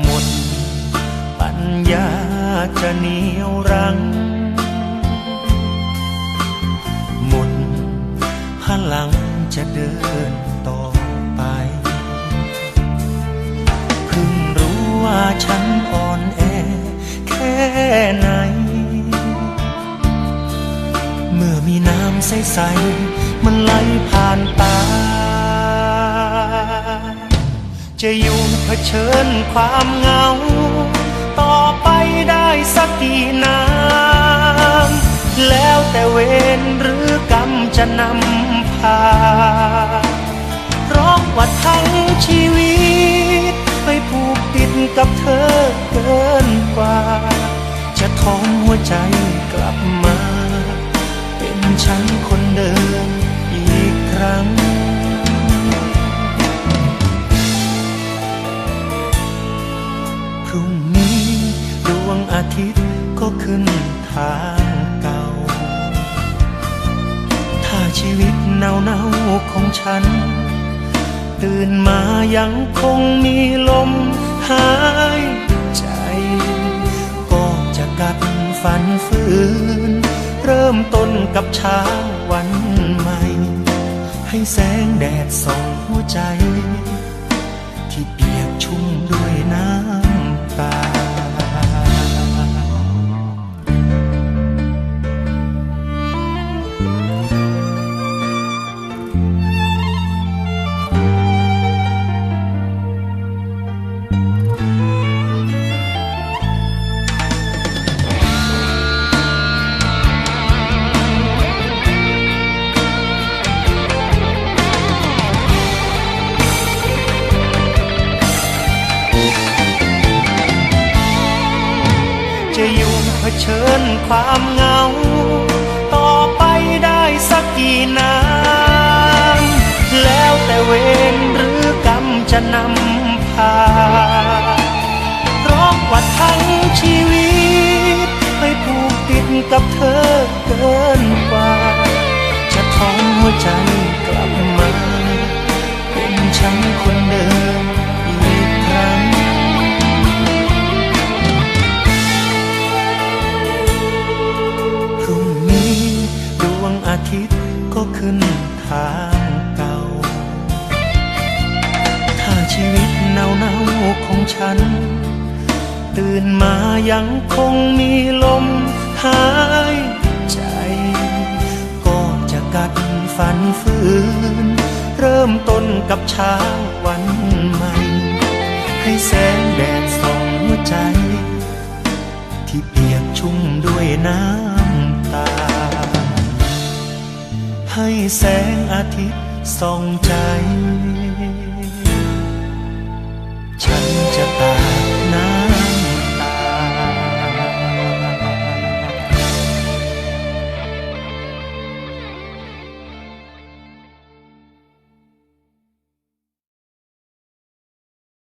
หมดปัญญาจะเหนียวรั้งหมดพลังจะเดินต่อไป เพิ่งรู้ว่าฉันอ่อนแอแค่ไหน เมื่อมีน้ำใสๆ จะอยู่เผชิญความเหงา ต่อไปได้สักกี่น้ำแล้วแต่เวรหรือกรรมจะนำพาเพราะว่าทั้งชีวิต ไปผูกติดกับเธอเกินกว่า จะทอมหัวใจกลับมา เป็นฉันคน ทิตย์ก็ขึ้นทางเก่า ถ้าชีวิตเนาเนาๆของฉัน ตื่นมายังคงมีลมหายใจ ก็จะกัดฝันฝืน เริ่มต้นกับเช้าวันใหม่ ให้แสงแดดส่องหัวใจ ที่เปียกชุ่มด้วย ชิญความเหงา ต่อไปได้สักกี่น้ำแล้วแต่เวรหรือกรรมจะนำพาเพราะว่าทั้งชีวิตไปผูกติดกับเธอเกินกว่า จะท้อมหัวใจกลับมา เป็นฉันคนเดิม วงอาทิตย์ก็ขึ้นทางเก่า ถ้าชีวิตเนาเนาของฉัน ตื่นมายังคงมีลมหายใจ ก็จะกัดฝันฝืน เริ่มต้นกับเช้าวันใหม่ ให้แสงแดดส่องหัวใจ ที่เปียกชุ่มด้วยน้ำ ให้แสงอาทิตย์ส่องใจ